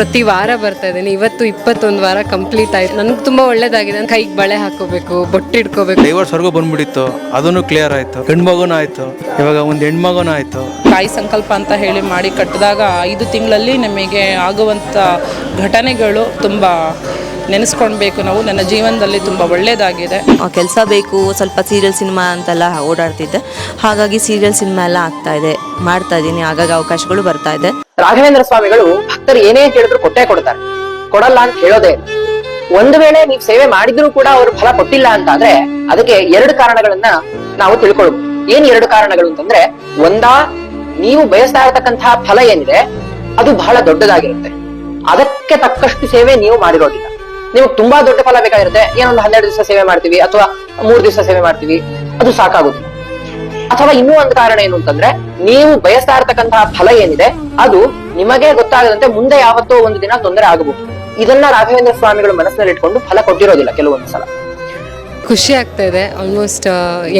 ಪ್ರತಿ ವಾರ ಬರ್ತಾ ಇದ್ದೀನಿ. ಇವತ್ತು ಇಪ್ಪತ್ತೊಂದು ವಾರ ಕಂಪ್ಲೀಟ್ ಆಯ್ತು. ನನಗೆ ತುಂಬ ಒಳ್ಳೇದಾಗಿದೆ. ಕೈಗೆ ಬಳೆ ಹಾಕೋಬೇಕು ಬೊಟ್ಟಿಡ್ಕೋಬೇಕು ಡೈವರ್ಸ್ವರೆಗೂ ಬಂದ್ಬಿಟ್ಟಿತ್ತು. ಅದನ್ನು ಕ್ಲಿಯರ್ ಆಯಿತು. ಗಂಡ್ಮಗುನೂ ಆಯಿತು. ಇವಾಗ ಒಂದು ಹೆಣ್ಮಗುನೂ ಆಯಿತು. ತಾಯಿ ಸಂಕಲ್ಪ ಅಂತ ಹೇಳಿ ಮಾಡಿ ಕಟ್ಟಿದಾಗ ಐದು ತಿಂಗಳಲ್ಲಿ ನಮಗೆ ಆಗುವಂಥ ಘಟನೆಗಳು ತುಂಬ ನೆನೆಸ್ಕೊಳ್ಬೇಕು. ನಾವು ನನ್ನ ಜೀವನದಲ್ಲಿ ತುಂಬ ಒಳ್ಳೆಯದಾಗಿದೆ. ಕೆಲಸ ಬೇಕು ಸ್ವಲ್ಪ ಸೀರಿಯಲ್ ಸಿನಿಮಾ ಅಂತೆಲ್ಲ ಓಡಾಡ್ತಿದ್ದೆ. ಹಾಗಾಗಿ ಸೀರಿಯಲ್ ಸಿನಿಮಾ ಎಲ್ಲ ಆಗ್ತಾ ಇದೆ ಮಾಡ್ತಾ ಇದ್ದೀನಿ. ಆಗಾಗ ಅವಕಾಶಗಳು ಬರ್ತಾ ಇದೆ. ರಾಘವೇಂದ್ರ ಸ್ವಾಮಿಗಳು ಭಕ್ತರು ಏನೇ ಕೇಳಿದ್ರು ಕೊಟ್ಟೆ ಕೊಡ್ತಾರೆ. ಕೊಡಲ್ಲ ಅಂತ ಹೇಳೋದೇ. ಒಂದು ವೇಳೆ ನೀವು ಸೇವೆ ಮಾಡಿದ್ರು ಕೂಡ ಅವರು ಫಲ ಕೊಟ್ಟಿಲ್ಲ ಅಂತ ಆದ್ರೆ ಅದಕ್ಕೆ ಎರಡು ಕಾರಣಗಳನ್ನ ನಾವು ತಿಳ್ಕೊಳ್ಬಹುದು ಏನ್ ಎರಡು ಕಾರಣಗಳು ಅಂತಂದ್ರೆ ಒಂದಾ ನೀವು ಬಯಸ್ತಾ ಇರತಕ್ಕಂತಹ ಫಲ ಏನಿದೆ ಅದು ಬಹಳ ದೊಡ್ಡದಾಗಿರುತ್ತೆ. ಅದಕ್ಕೆ ತಕ್ಕಷ್ಟು ಸೇವೆ ನೀವು ಮಾಡಿರೋದಿಲ್ಲ. ನಿಮಗೆ ತುಂಬಾ ದೊಡ್ಡ ಫಲ ಬೇಕಾಗಿರುತ್ತೆ. ಏನೊಂದು ಹನ್ನೆರಡು ದಿವಸ ಸೇವೆ ಮಾಡ್ತೀವಿ ಅಥವಾ ಮೂರು ದಿವಸ ಸೇವೆ ಮಾಡ್ತೀವಿ, ಅದು ಸಾಕಾಗುತ್ತೆ ಅಥವಾ ಇನ್ನೂ ಒಂದು ಕಾರಣ ಏನು ಅಂತಂದ್ರೆ, ನೀವು ಬಯಸ್ತಾ ಇರತಕ್ಕಂತಹ ಫಲ ಏನಿದೆ, ಅದು ನಿಮಗೆ ಗೊತ್ತಾಗದಂತೆ ಮುಂದೆ ಯಾವತ್ತೋ ಒಂದು ದಿನ ತೊಂದರೆ ಆಗಬಹುದು. ಇದನ್ನ ರಾಘವೇಂದ್ರ ಸ್ವಾಮಿಗಳು ಮನಸ್ಸಿನಲ್ಲಿ ಇಟ್ಕೊಂಡು ಫಲ ಕೊಟ್ಟಿರೋದಿಲ್ಲ ಕೆಲವೊಂದು ಸಲ. ಖುಷಿ ಆಗ್ತಾ ಇದೆ. ಆಲ್ಮೋಸ್ಟ್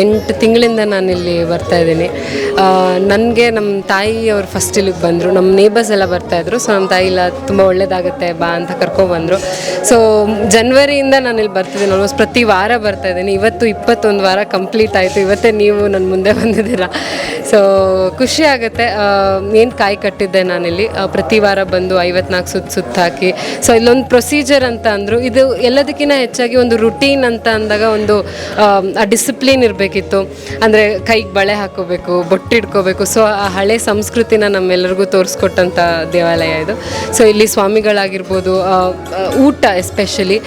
ಎಂಟು ತಿಂಗಳಿಂದ ನಾನು ಇಲ್ಲಿ ಬರ್ತಾ ಇದ್ದೀನಿ. ನನಗೆ ನಮ್ಮ ತಾಯಿ ಅವರು ಫಸ್ಟ್ ಇಲ್ಲಿಗೆ ಬಂದರು. ನಮ್ಮ ನೇಬರ್ಸ್ ಎಲ್ಲ ಬರ್ತಾಯಿದ್ರು ಸೊ ನಮ್ಮ ತಾಯಿ ಇಲ್ಲ, ತುಂಬ ಒಳ್ಳೇದಾಗುತ್ತೆ, ಬಾ ಅಂತ ಕರ್ಕೊಬಂದರು ಸೊ ಜನ್ವರಿಯಿಂದ ನಾನು ಇಲ್ಲಿ ಬರ್ತಿದ್ದೀನಿ. ಆಲ್ಮೋಸ್ಟ್ ಪ್ರತಿ ವಾರ ಬರ್ತಾ ಇದ್ದೀನಿ. ಇವತ್ತು ಇಪ್ಪತ್ತೊಂದು ವಾರ ಕಂಪ್ಲೀಟ್ ಆಯಿತು. ಇವತ್ತೇ ನೀವು ನನ್ನ ಮುಂದೆ ಬಂದಿದ್ದೀರಾ? ಸೊ ಖುಷಿ ಆಗುತ್ತೆ. ಏನು ಕಾಯಿ ಕಟ್ಟಿದ್ದೆ ನಾನಿಲ್ಲಿ? ಪ್ರತಿ ವಾರ ಬಂದು ಐವತ್ನಾಲ್ಕು ಸುತ್ತ ಸುತ್ತಾಕಿ. ಸೊ ಇಲ್ಲೊಂದು ಪ್ರೊಸೀಜರ್ ಅಂತ ಅಂದರು. ಇದು ಎಲ್ಲದಕ್ಕಿಂತ ಹೆಚ್ಚಾಗಿ ಒಂದು ರುಟೀನ್ ಅಂತ ಅಂದಾಗ ಒಂದು ಆ, ಡಿಸಿಪ್ಲಿನ್ ಇರಬೇಕಿತ್ತು. ಅಂದರೆ ಕೈಗೆ ಬಳೆ ಹಾಕೋಬೇಕು ಬೊಟ್ಟಿಡ್ಕೋಬೇಕು ಸೊ ಆ ಹಳೆ ಸಂಸ್ಕೃತಿನ ನಮ್ಮೆಲ್ಲರಿಗೂ ತೋರಿಸ್ಕೊಟ್ಟಂಥ ದೇವಾಲಯ ಇದು. ಸೊ ಇಲ್ಲಿ ಸ್ವಾಮಿಗಳಾಗಿರ್ಬೋದು ಊಟ especially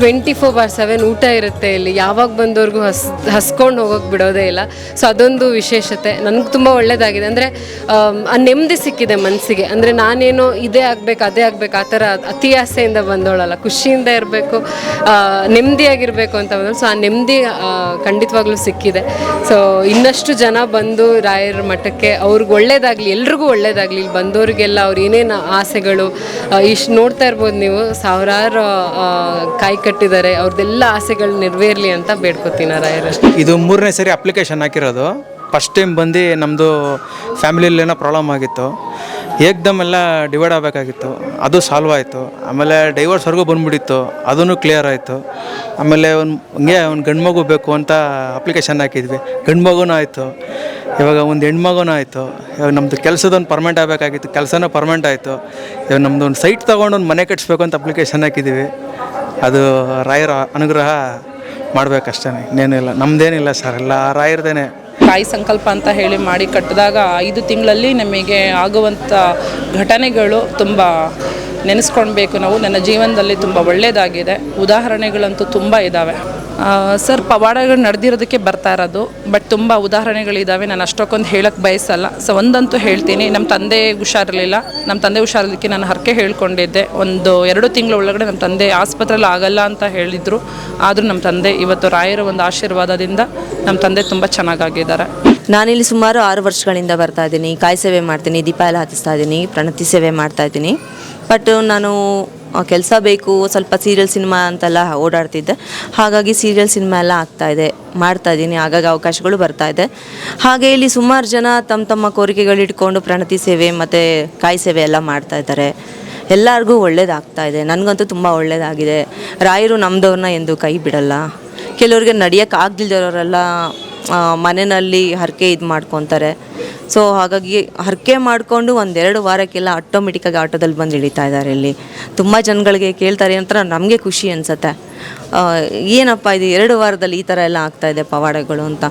twenty four bar seven ಊಟ ಇರುತ್ತೆ ಇಲ್ಲಿ. ಯಾವಾಗ ಬಂದವ್ರಿಗೂ ಹಸ್ ಹಸ್ಕೊಂಡು ಹೋಗೋಕೆ ಬಿಡೋದೇ ಇಲ್ಲ. ಸೊ ಅದೊಂದು ವಿಶೇಷತೆ. ನನಗೆ ತುಂಬ ಒಳ್ಳೆಯದಾಗಿದೆ ಅಂದರೆ ಆ ನೆಮ್ಮದಿ ಸಿಕ್ಕಿದೆ ಮನಸ್ಸಿಗೆ ಅಂದರೆ ನಾನೇನೋ ಇದೇ ಆಗಬೇಕು ಅದೇ ಆಗಬೇಕು ಆ ಥರ ಅತಿ ಆಸೆಯಿಂದ ಬಂದವಳಲ್ಲ ಖುಷಿಯಿಂದ ಇರಬೇಕು ನೆಮ್ಮದಿಯಾಗಿರಬೇಕು ಅಂತ ಬಂದಳು ಸೊ ಆ ನೆಮ್ಮದಿ ಖಂಡಿತವಾಗ್ಲೂ ಸಿಕ್ಕಿದೆ. ಸೊ ಇನ್ನಷ್ಟು ಜನ ಬಂದು ರಾಯರ ಮಠಕ್ಕೆ, ಅವ್ರಿಗೆ ಒಳ್ಳೇದಾಗಲಿ, ಎಲ್ರಿಗೂ ಒಳ್ಳೇದಾಗಲಿ, ಇಲ್ಲಿ ಬಂದವರಿಗೆಲ್ಲ ಅವ್ರು ಏನೇನು ಆಸೆಗಳು ಇಷ್ಟು ನೋಡ್ತಾ ಇರ್ಬೋದು ನೀವು, ಸಾವಿರಾರು ಕಾಯಿ ಕಟ್ಟಿದ್ದಾರೆ ಅವ್ರದ್ದೆಲ್ಲ ಆಸೆಗಳು ನೆರವೇರಲಿ ಅಂತ ಬೇಡ್ಕೊತೀನಿ ರಾಯರ ಇದು ಮೂರನೇ ಸರಿ ಅಪ್ಲಿಕೇಶನ್ ಹಾಕಿರೋದು. ಫಸ್ಟ್ ಟೈಮ್ ಬಂದು ನಮ್ಮದು ಫ್ಯಾಮಿಲಿಯಲ್ಲಿ ಏನೋ ಪ್ರಾಬ್ಲಮ್ ಆಗಿತ್ತು. ಏಕ್ದಮ್ ಎಲ್ಲ ಡಿವೈಡ್ ಆಗಬೇಕಾಗಿತ್ತು. ಅದು ಸಾಲ್ವ್ ಆಯಿತು. ಆಮೇಲೆ ಡೈವರ್ಸ್ವರೆಗೂ ಬಂದ್ಬಿಟ್ಟಿತ್ತು. ಅದೂ ಕ್ಲಿಯರ್ ಆಯಿತು. ಆಮೇಲೆ ಒಂದು ಹಂಗೆ ಒಂದು ಗಂಡು ಮಗು ಬೇಕು ಅಂತ ಅಪ್ಲಿಕೇಶನ್ ಹಾಕಿದ್ವಿ. ಗಂಡು ಮಗುನೂ ಆಯಿತು. ಇವಾಗ ಒಂದು ಹೆಣ್ಮಗುನೂ ಆಯಿತು. ಇವಾಗ ನಮ್ಮದು ಕೆಲಸದೊಂದು ಪರ್ಮೆಂಟ್ ಆಗಬೇಕಾಗಿತ್ತು. ಕೆಲಸನೂ ಪರ್ಮೆಂಟ್ ಆಯಿತು. ಇವಾಗ ನಮ್ಮದು ಒಂದು ಸೈಟ್ ತೊಗೊಂಡು ಒಂದು ಮನೆ ಕಟ್ಟಿಸ್ಬೇಕು ಅಂತ ಅಪ್ಲಿಕೇಶನ್ ಹಾಕಿದ್ದೀವಿ ಅದು ರಾಯರ ಅನುಗ್ರಹ ಮಾಡಬೇಕಷ್ಟೇ ಇನ್ನೇನಿಲ್ಲ. ನಮ್ಮದೇನಿಲ್ಲ ಸರ್. ಎಲ್ಲ ರಾಯರದೇನೆ. ತಾಯಿ ಸಂಕಲ್ಪ ಅಂತ ಹೇಳಿ ಮಾಡಿ ಕಟ್ಟಿದಾಗ ಐದು ತಿಂಗಳಲ್ಲಿ ನಮಗೆ ಆಗುವಂಥ ಘಟನೆಗಳು ತುಂಬ ನೆನೆಸ್ಕೊಳ್ಬೇಕು ನಾವು. ನನ್ನ ಜೀವನದಲ್ಲಿ ತುಂಬ ಒಳ್ಳೆಯದಾಗಿದೆ. ಉದಾಹರಣೆಗಳಂತೂ ತುಂಬ ಇದ್ದಾವೆ ಸರ್, ಪವಾಡಗಳು ನಡೆದಿರೋದಕ್ಕೆ ಬರ್ತಾ ಇರೋದು ಬಟ್ ತುಂಬ ಉದಾಹರಣೆಗಳಿದ್ದಾವೆ ನಾನು ಅಷ್ಟೊಕ್ಕೊಂದು ಹೇಳಕ್ಕೆ ಬಯಸಲ್ಲ. ಸೊ ಒಂದಂತೂ ಹೇಳ್ತೀನಿ. ನಮ್ಮ ತಂದೆ ಹುಷಾರಿರಲಿಲ್ಲ. ನಮ್ಮ ತಂದೆ ಹುಷಾರಿದ್ದಕ್ಕೆ ನಾನು ಹರಕೆ ಹೇಳ್ಕೊಂಡಿದ್ದೆ. ಒಂದು ಎರಡು ತಿಂಗಳ ಒಳಗಡೆ ನಮ್ಮ ತಂದೆ ಆಸ್ಪತ್ರೆಯಲ್ಲಿ ಆಗಲ್ಲ ಅಂತ ಹೇಳಿದರು. ಆದರೂ ನಮ್ಮ ತಂದೆ ಇವತ್ತು ರಾಯರ ಒಂದು ಆಶೀರ್ವಾದದಿಂದ ನಮ್ಮ ತಂದೆ ತುಂಬ ಚೆನ್ನಾಗಾಗಿದ್ದಾರೆ. ನಾನಿಲ್ಲಿ ಸುಮಾರು ಆರು ವರ್ಷಗಳಿಂದ ಬರ್ತಾ ಇದ್ದೀನಿ. ಕಾಯಿ ಸೇವೆ ಮಾಡ್ತೀನಿ, ದೀಪ ಎಲ್ಲ ಹತ್ತಿಸ್ತಾ ಇದ್ದೀನಿ, ಪ್ರಣತಿ ಸೇವೆ ಮಾಡ್ತಾ ಇದ್ದೀನಿ. ಬಟ್ ನಾನು ಕೆಲಸ ಬೇಕು, ಸ್ವಲ್ಪ ಸೀರಿಯಲ್ ಸಿನಿಮಾ ಅಂತೆಲ್ಲ ಓಡಾಡ್ತಿದ್ದೆ. ಹಾಗಾಗಿ ಸೀರಿಯಲ್ ಸಿನಿಮಾ ಎಲ್ಲ ಆಗ್ತಾ ಇದೆ, ಮಾಡ್ತಾ ಇದ್ದೀನಿ, ಆಗಾಗ ಅವಕಾಶಗಳು ಬರ್ತಾ ಇದೆ. ಹಾಗೆ ಇಲ್ಲಿ ಸುಮಾರು ಜನ ತಮ್ಮ ತಮ್ಮ ಕೋರಿಕೆಗಳು ಇಟ್ಕೊಂಡು ಪ್ರಣತಿ ಸೇವೆ ಮತ್ತು ಕಾಯಿ ಸೇವೆ ಎಲ್ಲ ಮಾಡ್ತಾ ಇದ್ದಾರೆ. ಎಲ್ಲರಿಗೂ ಒಳ್ಳೇದಾಗ್ತಾ ಇದೆ, ನನಗಂತೂ ತುಂಬ ಒಳ್ಳೇದಾಗಿದೆ. ರಾಯರು ನಮ್ಮದವ್ರನ್ನ ಎಂದು ಕೈ ಬಿಡಲ್ಲ. ಕೆಲವ್ರಿಗೆ ನಡೆಯೋಕ್ಕೆ ಆಗದಿಲ್ದವರೆಲ್ಲ ಮನೆಯಲ್ಲಿ ಹರಕೆ ಇದು ಮಾಡ್ಕೊತಾರೆ. ಸೊ ಹಾಗಾಗಿ ಹರಕೆ ಮಾಡಿಕೊಂಡು ಒಂದೆರಡು ವಾರಕ್ಕೆಲ್ಲ ಆಟೋಮೆಟಿಕ್ಕಾಗಿ ಆಟೋದಲ್ಲಿ ಬಂದು ಇಳಿತಾ ಇದ್ದಾರೆ ಇಲ್ಲಿ. ತುಂಬ ಜನಗಳಿಗೆ ಕೇಳ್ತಾರೆ ಅಂತ ನಮಗೆ ಖುಷಿ ಅನಿಸುತ್ತೆ. ಏನಪ್ಪ ಇದು ಎರಡು ವಾರದಲ್ಲಿ ಈ ಥರ ಎಲ್ಲ ಆಗ್ತಾ ಇದೆ ಪವಾಡಗಳು ಅಂತ.